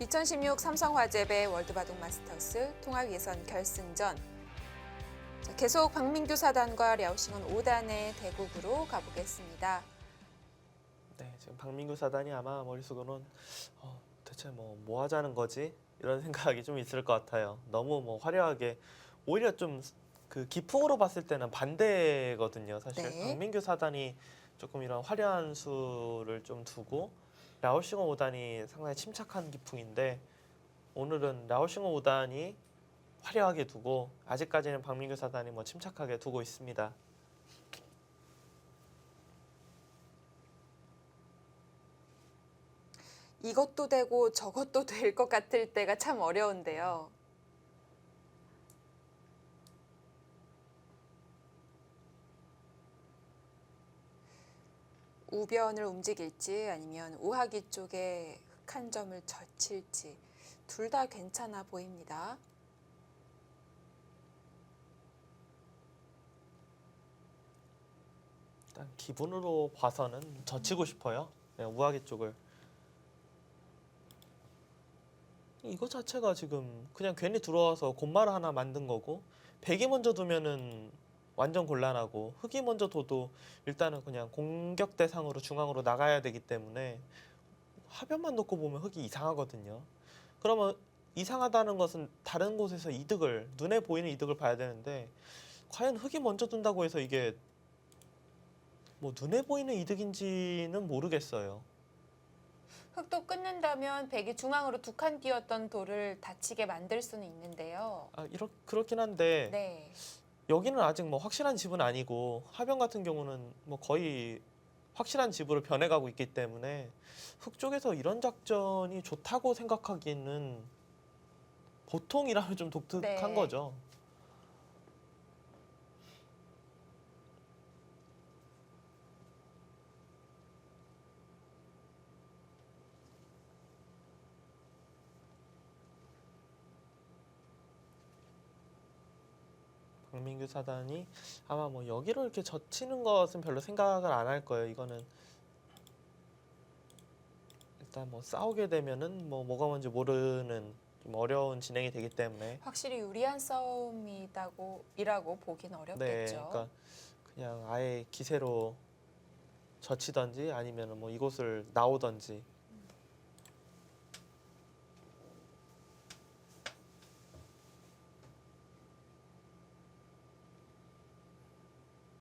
2016 삼성화재배 월드바둑 마스터스 통합 예선 결승전. 자, 계속 박민규 사단과 랴오싱은 5단의 대국으로 가보겠습니다. 네, 지금 박민규 사단이 아마 머릿속으로는 어, 대체 뭐, 뭐 하자는 거지? 이런 생각이 좀 있을 것 같아요. 너무 뭐 화려하게 오히려 좀 그 기풍으로 봤을 때는 반대거든요. 사실 네. 박민규 사단이 조금 이런 화려한 수를 좀 두고 라오싱어 5단이 상당히 침착한 기풍인데 오늘은 라오싱어 5단이 화려하게 두고 아직까지는 박민규 사단이 뭐 침착하게 두고 있습니다. 이것도 되고 저것도 될 것 같을 때가 참 어려운데요. 우변을 움직일지 아니면 우하기 쪽에 흑한 점을 젖힐지 둘 다 괜찮아 보입니다. 일단 기분으로 봐서는 젖히고 싶어요. 네, 우아기 쪽을. 이거 자체가 지금 그냥 괜히 들어와서 곤마를 하나 만든 거고 백이 먼저 두면은 완전 곤란하고 흑이 먼저 둬도 일단은 그냥 공격 대상으로 중앙으로 나가야 되기 때문에 하변만 놓고 보면 흑이 이상하거든요. 그러면 이상하다는 것은 다른 곳에서 이득을 눈에 보이는 이득을 봐야 되는데 과연 흑이 먼저 둔다고 해서 이게 뭐 눈에 보이는 이득인지는 모르겠어요. 흑도 끊는다면 백이 중앙으로 두칸 띄었던 돌을 다치게 만들 수는 있는데요. 아, 이렇 그렇긴 한데 네. 여기는 아직 뭐 확실한 집은 아니고 하변 같은 경우는 뭐 거의 확실한 집으로 변해가고 있기 때문에 흑 쪽에서 이런 작전이 좋다고 생각하기는 보통이라면 좀 독특한 네. 거죠. 박민규 사단이 아마 뭐 여기로 이렇게 젖히는 것은 별로 생각을 안 할 거예요. 이거는 일단 뭐 싸우게 되면은 뭐 뭐가 뭔지 모르는 좀 어려운 진행이 되기 때문에 확실히 유리한 싸움이라고 이라고 보긴 네, 어렵겠죠. 그러니까 그냥 아예 기세로 젖히던지 아니면은 뭐 이곳을 나오던지